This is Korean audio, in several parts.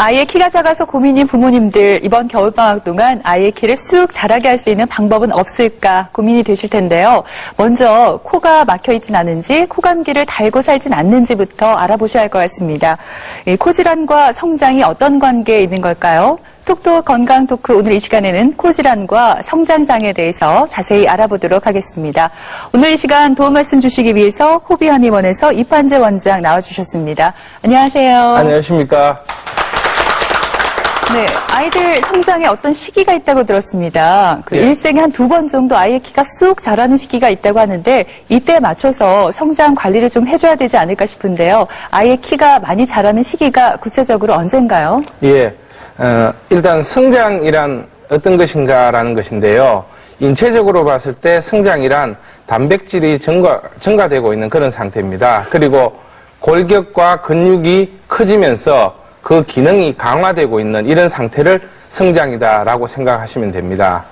아이의 키가 작아서 고민인 부모님들 이번 겨울방학 동안 아이의 키를 쑥 자라게 할 수 있는 방법은 없을까 고민이 되실 텐데요. 먼저 코가 막혀 있진 않은지 코감기를 달고 살진 않는지부터 알아보셔야 할 것 같습니다. 이 코질환과 성장이 어떤 관계에 있는 걸까요? 톡톡 건강 토크 오늘 이 시간에는 코질환과 성장장애에 대해서 자세히 알아보도록 하겠습니다. 오늘 이 시간 도움 말씀 주시기 위해서 코비한의원에서 이판재 원장 나와주셨습니다. 안녕하세요. 안녕하십니까. 네, 아이들 성장에 어떤 시기가 있다고 들었습니다. 그 네. 일생에 한 두 번 정도 아이의 키가 쑥 자라는 시기가 있다고 하는데 이때에 맞춰서 성장 관리를 좀 해줘야 되지 않을까 싶은데요. 아이의 키가 많이 자라는 시기가 구체적으로 언젠가요? 예. 어, 일단 성장이란 어떤 것인가라는 것인데요. 인체적으로 봤을 때 성장이란 단백질이 증가, 증가되고 있는 그런 상태입니다. 그리고 골격과 근육이 커지면서 그 기능이 강화되고 있는 이런 상태를 성장이다라고 생각하시면 됩니다.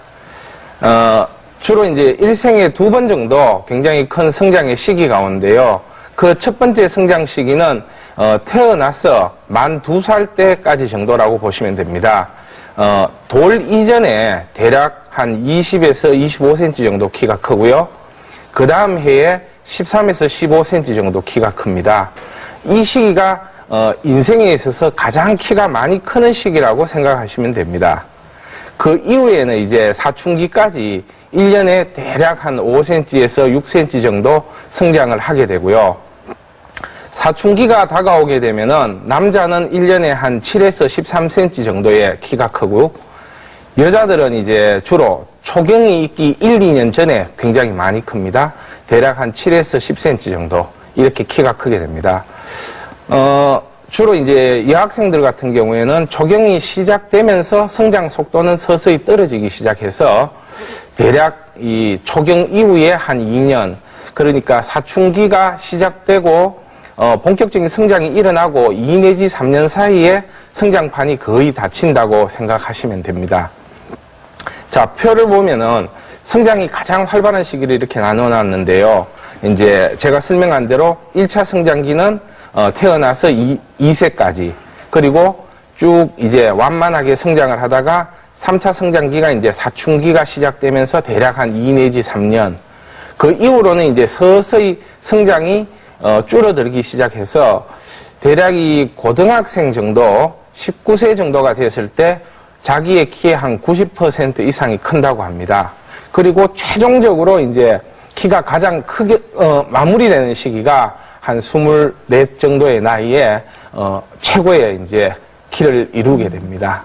어, 주로 이제 일생에 두 번 정도 굉장히 큰 성장의 시기 가운데요. 그 첫 번째 성장 시기는 어, 태어나서 만 두 살 때까지 정도라고 보시면 됩니다. 어, 돌 이전에 대략 한 20에서 25cm 정도 키가 크고요. 그 다음 해에 13에서 15cm 정도 키가 큽니다. 이 시기가 어, 인생에 있어서 가장 키가 많이 크는 시기라고 생각하시면 됩니다. 그 이후에는 이제 사춘기까지 1년에 대략 한 5cm에서 6cm 정도 성장을 하게 되고요. 사춘기가 다가오게 되면은 남자는 1년에 한 7에서 13cm 정도의 키가 크고 여자들은 이제 주로 초경이 있기 1, 2년 전에 굉장히 많이 큽니다. 대략 한 7에서 10cm 정도 이렇게 키가 크게 됩니다. 어, 주로 이제 여학생들 같은 경우에는 초경이 시작되면서 성장 속도는 서서히 떨어지기 시작해서 대략 이 초경 이후에 한 2년, 그러니까 사춘기가 시작되고 어, 본격적인 성장이 일어나고 2 내지 3년 사이에 성장판이 거의 닫힌다고 생각하시면 됩니다. 자, 표를 보면은 성장이 가장 활발한 시기를 이렇게 나눠 놨는데요. 이제 제가 설명한 대로 1차 성장기는 어, 태어나서 2, 2세까지 그리고 쭉 이제 완만하게 성장을 하다가 3차 성장기가 이제 사춘기가 시작되면서 대략 한 2 내지 3년 그 이후로는 이제 서서히 성장이 어, 줄어들기 시작해서 대략 이 고등학생 정도 19세 정도가 됐을 때 자기의 키의 한 90% 이상이 큰다고 합니다. 그리고 최종적으로 이제 키가 가장 크게 어, 마무리되는 시기가 한 24 정도의 나이에 어, 최고의 이제 키를 이루게 됩니다.